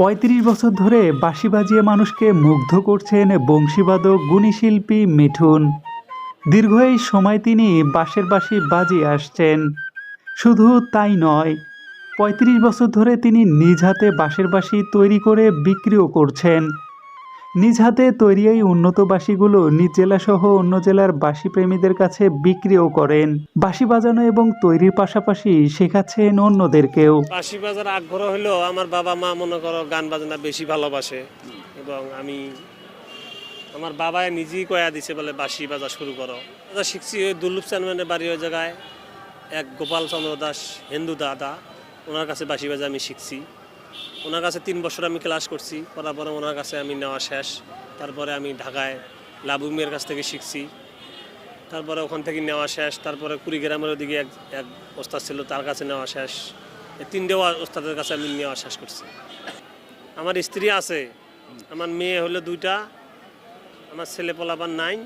পঁয়ত্রিশ বছর ধরে বাঁশি বাজিয়ে মানুষকে মুগ্ধ করছেন বংশীবাদক গুণীশিল্পী মিঠুন। দীর্ঘ এই সময় তিনি বাঁশের বাঁশি বাজিয়ে আসছেন। শুধু তাই নয়, পঁয়ত্রিশ বছর ধরে তিনি নিজ হাতে বাঁশের বাঁশি তৈরি করে বিক্রিও করছেন। নিজ হাতে তৈরি এই উন্নত বাঁশিগুলো নিজ জেলাসহ অন্য জেলার বাঁশি প্রেমীদের কাছে বিক্রিও করেন। বাঁশি বাজানো এবং তৈরির পাশাপাশি শেখাচ্ছেন অন্যদেরকেও। বাঁশি বাজার আগ্রহ হলো, আমার বাবা মা মনে করো গান বাজনা বেশি ভালোবাসে এবং আমি আমার বাবা নিজেই কয়া দিছে বলে বাঁশি বাজা শুরু করো। বাজা শিখছি ওই দুর্লভ চ্যানম্যানের বাড়ি ওই জায়গায়, এক গোপাল চন্দ্র দাস, হিন্দু দাদা, ওনার কাছে বাঁশি বাজা আমি শিখছি। ওনার কাছে তিন বছর আমি ক্লাস করছি, করার পরে ওনার কাছে আমি নেওয়া শেষ। তারপরে আমি ঢাকায় লাবুমিয়ার কাছ থেকে শিখছি। তারপরে ওখান থেকে নেওয়া শেষ, তারপরে কুড়িগ্রামের ওদিকে এক এক ওস্তাদ ছিল, তার কাছে নেওয়া শেষ। এই তিনটে ওস্তাদের কাছে আমি নেওয়া শেষ করছি। আমার স্ত্রী আছে, আমার মেয়ে হলো দুইটা, আমার ছেলে পোলাবার নাই।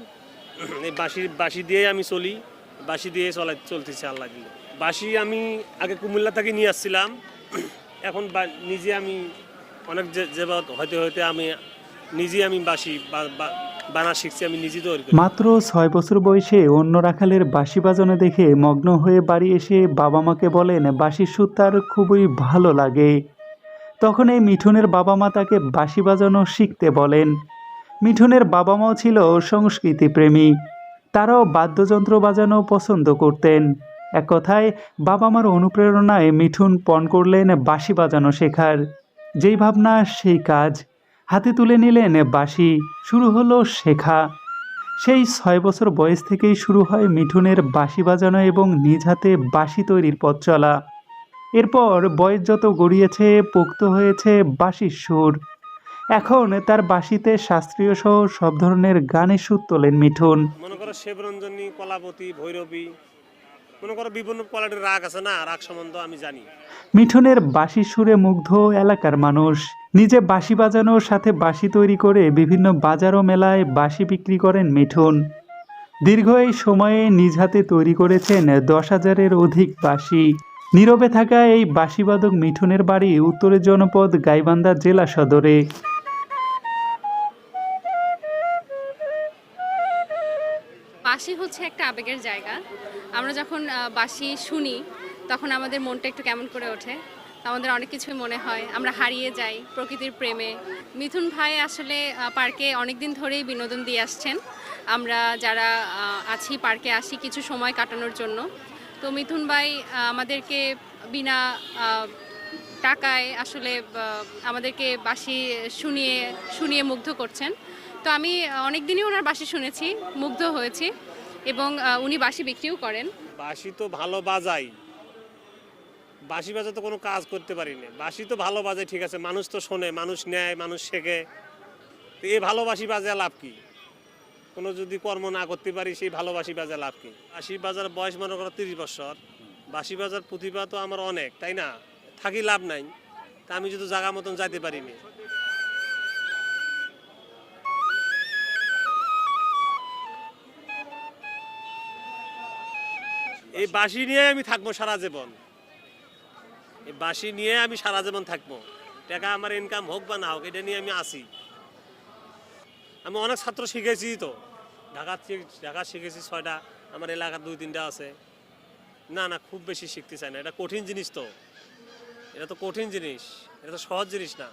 এই বাঁশি বাঁশি দিয়েই আমি চলি, বাঁশি দিয়ে চলাই, চলতেছে আল্লাহ দিলে। বাঁশি আমি আগে কুমিল্লা থেকে নিয়ে আসছিলাম এখন নিজে আমি অনেক যে যেবার হইতে হইতে আমি নিজে আমি বাঁশি বা- বা- বানা শিখছি, আমি নিজে তৈরি মাত্র ছয় বছর বয়সে অন্য রাখালের বাঁশি বাজানো দেখে মগ্ন হয়ে বাড়ি এসে বাবা মাকে বলেন, বাঁশির সুর তার খুবই ভালো লাগে। তখন এই মিঠুনের বাবা মা তাকে বাঁশি বাজানো শিখতে বলেন। মিঠুনের বাবা মাও ছিল সংস্কৃতি প্রেমী তারাও বাদ্যযন্ত্র বাজানো পছন্দ করতেন। এক কথায় বাবা মার অনুপ্রেরণায় মিঠুন পণ করলেন বাঁশি বাজানো শেখার। যেই ভাবনা, সেই কাজ। হাতে তুলে নিলেন বাঁশি, শুরু হলো শেখা। সেই ছয় বছর বয়স থেকেই শুরু হয় মিঠুনের বাঁশি বাজানো এবং নিজ হাতে বাঁশি তৈরির পথ চলা। এরপর বয়স যত গড়িয়েছে, পোক্ত হয়েছে বাঁশির সুর। এখন তার বাঁশিতে শাস্ত্রীয় সহ সব ধরনের গানের সুর তোলেন মিঠুন। মনে করো, শিবরঞ্জনী কলাপতি ভৈরবী মনে করো বিভিন্ন কোয়ালিটির রাগ আছে না? রাগ সম্বন্ধ আমি জানি। মিঠুনের বাঁশির সুরে মুগ্ধ এলাকার মানুষ। নিজে বাঁশি বাজানোর সাথে বাঁশি তৈরি করে বিভিন্ন বাজার ও মেলায় বাঁশি বিক্রি করেন মিঠুন। দীর্ঘ এই সময়ে নিজ হাতে তৈরি করেছেন দশ হাজারের অধিক বাঁশি। নীরবে থাকা এই বাঁশিবাদক মিঠুনের বাড়ি উত্তরের জনপদ গাইবান্ধা জেলা সদরে। বাঁশি হচ্ছে একটা আবেগের জায়গা। আমরা যখন বাসি শুনি, তখন আমাদের মনটা একটু কেমন করে ওঠে। আমাদের অনেক কিছুই মনে হয়। আমরা হারিয়ে যাই প্রকৃতির প্রেমে। মিথুন ভাই আসলে পার্কে অনেক দিন ধরেই বিনোদন দিয়ে আসছেন। আমরা যারা আছি পার্কে আসি কিছু সময় কাটানোর জন্য। তো মিথুন ভাই আমাদেরকে বিনা টাকায় আসলে আমাদেরকে বাসি শুনিয়ে শুনিয়ে মুগ্ধ করছেন। তো আমি অনেক দিনই ওনার বাসি শুনেছি, মুগ্ধ হয়েছি। এবং উনি বাঁশি বিক্রিও করেন। বাঁশি তো ভালো বাজাই। বাঁশি বাজাতে কোনো কাজ করতে পারি না বাঁশি তো ভালো বাজায়, ঠিক আছে, মানুষ তো শোনে, মানুষ নেয়, মানুষ শেখে। তো এই ভালোবাসি বাজে লাভ কি? কোনো যদি কর্ম না করতে পারি, সেই ভালোবাসি বাজে লাভ কি? বাঁশি বাজার বয়স মনে করো তিরিশ বছর। বাঁশি বাজার প্রতিভা তো আমার অনেক, তাই না? থাকি লাভ নাই। তা আমি যদি জায়গা মতন যাইতে পারিনি। এই বাঁশি। নিয়ে আমি থাকব সারা জীবন। এই বাঁশি নিয়ে আমি সারা জীবন থাকব। টাকা আমার ইনকাম হোক বা না হোক এটা নিয়ে আমি আসি আমি অনেক ছাত্র শিখেছি তো। ঢাকা ঢাকা শিখেছি ছয়টা আমার এলাকার দুই তিনটা আছে। না না খুব বেশি শিখতে চাই না। এটা কঠিন জিনিস তো। এটা তো কঠিন জিনিস। এটা তো সহজ জিনিস না।